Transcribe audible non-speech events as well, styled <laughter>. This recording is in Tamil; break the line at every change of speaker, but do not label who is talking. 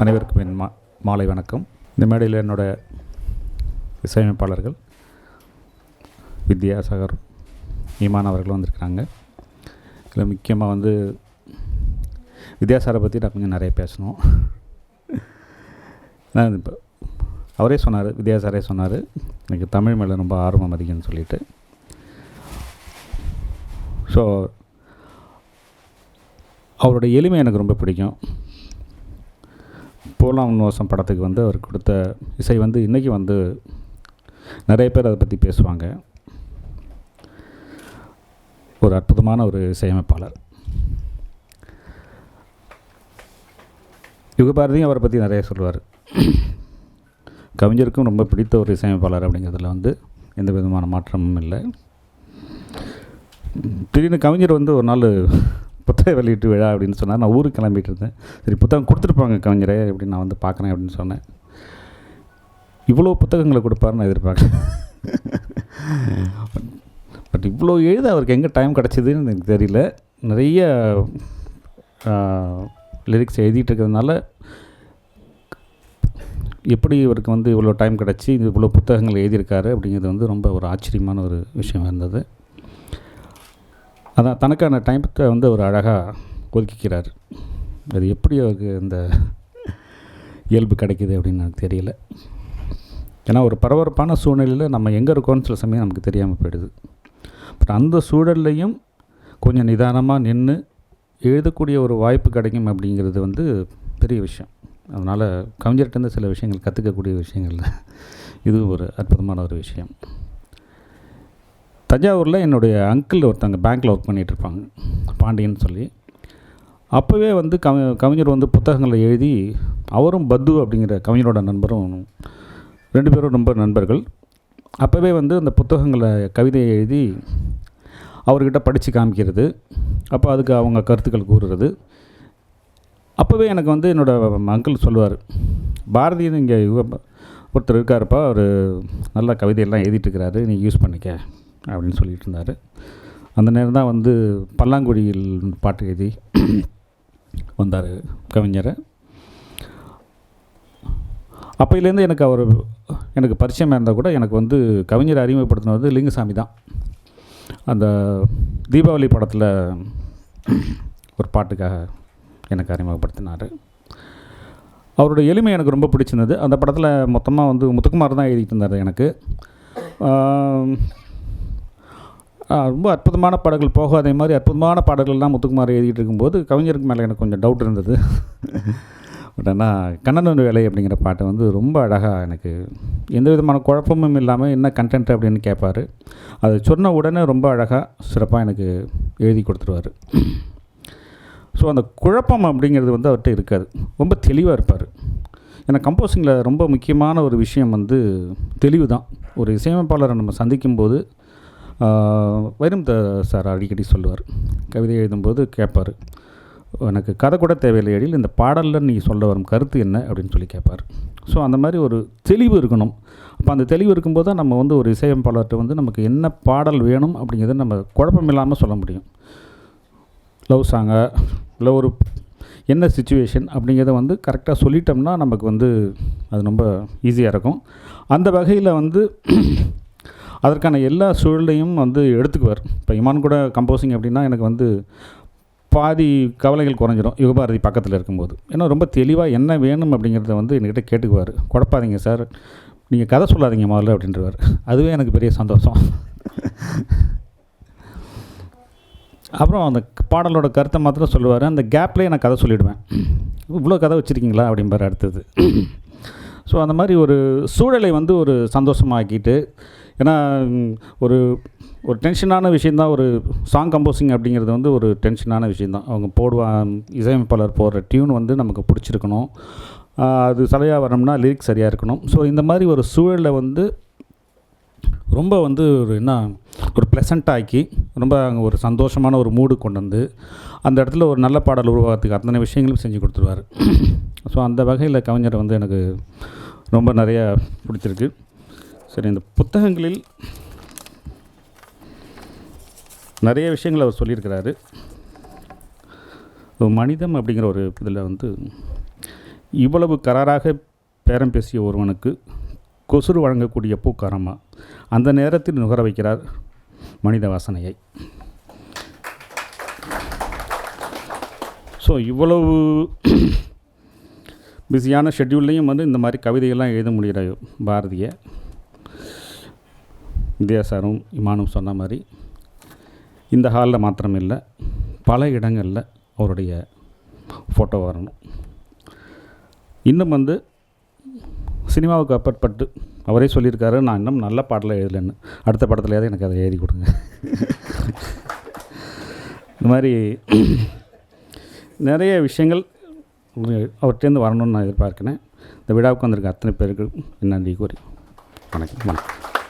அனைவருக்கும் என் மா மாலை வணக்கம். இந்த மேடையில் என்னோட இசையமைப்பாளர்கள் வித்யாசாகர் ஈமான் அவர்களும் வந்திருக்கிறாங்க. இதில் முக்கியமாக வந்து வித்யாசாரை பற்றி நான் கொஞ்சம் நிறைய பேசணும். நான் இப்போ அவரே சொன்னார் வித்யாசாரே சொன்னார். எனக்கு தமிழ் மேலே ரொம்ப ஆர்வம் அதிகம்னு சொல்லிட்டு. ஸோ அவரோட எளிமை எனக்கு ரொம்ப பிடிக்கும். போலாம் உன்வசம் படத்துக்கு வந்து அவர் கொடுத்த இசை வந்து இன்றைக்கி வந்து நிறைய பேர் அதை பற்றி பேசுவாங்க. ஒரு அற்புதமான ஒரு இசையமைப்பாளர். யுகபாரதியும் அவரை பற்றி நிறைய சொல்லுவார். கவிஞருக்கும் ரொம்ப பிடித்த ஒரு இசையமைப்பாளர் அப்படிங்கிறதுல வந்து எந்த விதமான மாற்றமும் இல்லை. திடீர்னு கவிஞர் வந்து ஒரு நாள் புத்தக வெளியீட்டு விழா அப்படின்னு சொன்னார். நான் ஊருக்கு கிளம்பிட்டு இருந்தேன். சரி புத்தகம் கொடுத்துருப்பாங்க கவிஞரே அப்படின்னு நான் வந்து பார்க்குறேன் அப்படின்னு சொன்னேன். இவ்வளோ புத்தகங்களை கொடுப்பாருன்னு நான் பட் இவ்வளோ எழுத அவருக்கு எங்கே டைம் கிடச்சிதுன்னு எனக்கு தெரியல. நிறைய லிரிக்ஸ் எழுதிட்டு இருக்கிறதுனால எப்படி இவருக்கு வந்து இவ்வளோ டைம் கிடச்சி இவ்வளோ புத்தகங்கள் எழுதியிருக்காரு அப்படிங்கிறது வந்து ரொம்ப ஒரு ஆச்சரியமான ஒரு விஷயம் இருந்தது. அதான் தனக்கான டைமத்தை வந்து அவர் அழகாக ஒதுக்கிக்கிறார். அது எப்படி அவருக்கு இந்த இயல்பு கிடைக்கிது அப்படின்னு எனக்கு தெரியல. ஏன்னா ஒரு பரபரப்பான சூழ்நிலையில் நம்ம எங்கே இருக்கோம்னு சில சமயம் நமக்கு தெரியாமல் போயிடுது. பட் அந்த சூழல்லையும் கொஞ்சம் நிதானமாக நின்று எழுதக்கூடிய ஒரு வாய்ப்பு கிடைக்கும் அப்படிங்கிறது வந்து பெரிய விஷயம். அதனால் கவிஞர்கிட்டருந்து சில விஷயங்கள் கற்றுக்கக்கூடிய விஷயங்கள் இது ஒரு அற்புதமான ஒரு விஷயம். தஞ்சாவூரில் என்னுடைய அங்கிள் ஒருத்தங்க பேங்க்கில் ஒர்க் பண்ணிகிட்டு இருப்பாங்க பாண்டியன்னு சொல்லி. அப்போவே வந்து கவி கவிஞர் வந்து புத்தகங்களை எழுதி அவரும் பத்து அப்படிங்கிற கவிஞரோட நண்பரும் ரெண்டு பேரும் ரொம்ப நண்பர்கள். அப்போவே வந்து அந்த புத்தகங்களை கவிதையை எழுதி அவர்கிட்ட படித்து காமிக்கிறது. அப்போ அதுக்கு அவங்க கருத்துக்கள் கூறுறது. அப்போவே எனக்கு வந்து என்னோடய அங்கிள் சொல்லுவார் பாரதியின் இங்கே ஒருத்தர் இருக்காருப்பா அவர் நல்ல கவிதையெல்லாம் எழுதிட்டுருக்கிறாரு நீ யூஸ் பண்ணிக்க. அப்படின்னு சொல்லிட்டு இருந்தார். அந்த நேரம் தான் வந்து பல்லாங்குழியில் பாட்டு எழுதி <clears throat> வந்தார் கவிஞர். அப்போலேருந்து எனக்கு அவர் எனக்கு பரிச்சயமாக இருந்தால் கூட எனக்கு வந்து கவிஞரை வந்து லிங்குசாமி தான். அந்த தீபாவளி படத்தில் <clears throat> ஒரு பாட்டுக்காக எனக்கு அறிமுகப்படுத்தினார். அவரோட எளிமை எனக்கு ரொம்ப பிடிச்சிருந்தது. அந்த படத்தில் மொத்தமாக வந்து முத்துக்குமார் தான் எழுதிட்டு இருந்தார் எனக்கு. ரொம்ப அற்புதமான பாடல்கள் போக அதே மாதிரி அற்புதமான பாடல்கள்லாம் முத்துக்குமார் எழுதிட்டு இருக்கும்போது கவிஞருக்கு மேலே எனக்கு கொஞ்சம் டவுட் இருந்தது. <laughs> பட் ஆனால் கண்ணனோட வேலை அப்படிங்கிற பாட்டை வந்து ரொம்ப அழகாக எனக்கு எந்த விதமான குழப்பமும் இல்லாமல் என்ன கண்டென்ட் அப்படின்னு கேட்பார். அது சொன்ன உடனே ரொம்ப அழகாக சிறப்பாக எனக்கு எழுதி கொடுத்துருவார். ஸோ <clears throat> அந்த குழப்பம் அப்படிங்கிறது வந்து அவர்கிட்ட இருக்காது. ரொம்ப தெளிவாக இருப்பார். ஏன்னா கம்போசிங்கில் ரொம்ப முக்கியமான ஒரு விஷயம் வந்து தெளிவு தான் ஒரு இசையமைப்பாளரை நம்ம சந்திக்கும்போது வைரம் சார் அடிக்கடி சொல்லுவார். கவிதை எழுதும்போது கேட்பார். எனக்கு கதை கூட தேவையில்லை எழில் இந்த பாடலில் நீ சொல்ல வரும் கருத்து என்ன? அப்படின்னு சொல்லி கேட்பார். ஸோ அந்த மாதிரி ஒரு தெளிவு இருக்கணும். அப்போ அந்த தெளிவு இருக்கும்போது தான் நம்ம வந்து ஒரு இசையமைப்பாளர்கிட்ட வந்து நமக்கு என்ன பாடல் வேணும் அப்படிங்கிறத நம்ம குழப்பம் இல்லாமல் சொல்ல முடியும். லவ் சாங்காக இல்லை ஒரு என்ன சுச்சுவேஷன் அப்படிங்கிறத வந்து கரெக்டாக சொல்லிட்டோம்னா நமக்கு வந்து அது ரொம்ப ஈஸியாக இருக்கும். அந்த வகையில் வந்து அதற்கான எல்லா சூழலையும் வந்து எடுத்துக்குவார். இப்போ இமான் கூட கம்போசிங் அப்படின்னா எனக்கு வந்து பாதி கவலைகள் குறைஞ்சிரும். யுகபாரதி பக்கத்தில் இருக்கும்போது. ஏன்னா ரொம்ப தெளிவாக என்ன வேணும் அப்படிங்கிறத வந்து என்கிட்ட கேட்டுக்குவார். குழப்பாதீங்க சார். நீங்கள் கதை சொல்லாதீங்க முதல்ல அப்படின்றவர். அதுவே எனக்கு பெரிய சந்தோஷம். அப்புறம் அந்த பாடலோட கருத்தை மாத்திரம் சொல்லுவார். அந்த கேப்லேயே நான் கதை சொல்லிவிடுவேன் இவ்வளோ கதை வச்சுருக்கீங்களா? அப்படிம்பார் அடுத்தது. ஸோ அந்த மாதிரி ஒரு சூழலை வந்து ஒரு சந்தோஷமாக்கிட்டு ஏன்னா ஒரு ஒரு டென்ஷனான விஷயந்தான் ஒரு சாங் கம்போசிங் அப்படிங்கிறது வந்து ஒரு டென்ஷனான விஷயந்தான் அவங்க போடுவா இசையமைப்பாளர் போடுற டியூன் வந்து நமக்கு பிடிச்சிருக்கணும். அது சரியாக வரணும்னா லிரிக்ஸ் சரியாக இருக்கணும். ஸோ இந்த மாதிரி ஒரு சூழலை வந்து ரொம்ப வந்து ஒரு என்ன ஒரு ப்ளசண்ட்டாக்கி ரொம்ப அங்கே ஒரு சந்தோஷமான ஒரு மூடு கொண்டு வந்து அந்த இடத்துல ஒரு நல்ல பாடல் உருவாகிறதுக்கு அத்தனை விஷயங்களும் செஞ்சு கொடுத்துருவார். ஸோ அந்த வகையில் கவிஞரை வந்து எனக்கு ரொம்ப நிறையா பிடிச்சிருக்கு. சரி இந்த புத்தகங்களில் நிறைய விஷயங்கள் அவர் சொல்லியிருக்கிறாரு. மனிதம் அப்படிங்கிற ஒரு இதில் வந்து இவ்வளவு கராராக பேரம் பேசிய ஒருவனுக்கு கொசுறு வழங்கக்கூடிய பூக்காரமா அந்த நேரத்தில் நுகர வைக்கிறார் மனித வாசனையை. ஸோ இவ்வளவு <clears throat> பிஸியான ஷெட்யூல்லையும் வந்து இந்த மாதிரி கவிதைகள்லாம் எழுத முடிகிற பாரதியை வித்யாசாரும் இமானும் சொன்ன மாதிரி இந்த ஹாலில் மாத்திரம் இல்லை பல இடங்களில் அவருடைய ஃபோட்டோ வரணும். இன்னும் வந்து சினிமாவுக்கு அப்பாற்பட்டு அவரே சொல்லியிருக்காரு நான் இன்னும் நல்ல பாடலை எழுதலைன்னு. அடுத்த படத்துலையாவது எனக்கு அதை எழுதி கொடுங்க. இந்த மாதிரி நிறைய விஷயங்கள் அவர்கிட்டேருந்து வரணும்னு நான் எதிர்பார்க்கிறேன். இந்த விழாவுக்கு வந்திருக்க அத்தனை பேருக்கு நன்றி கூறி. வணக்கம் வணக்கம்.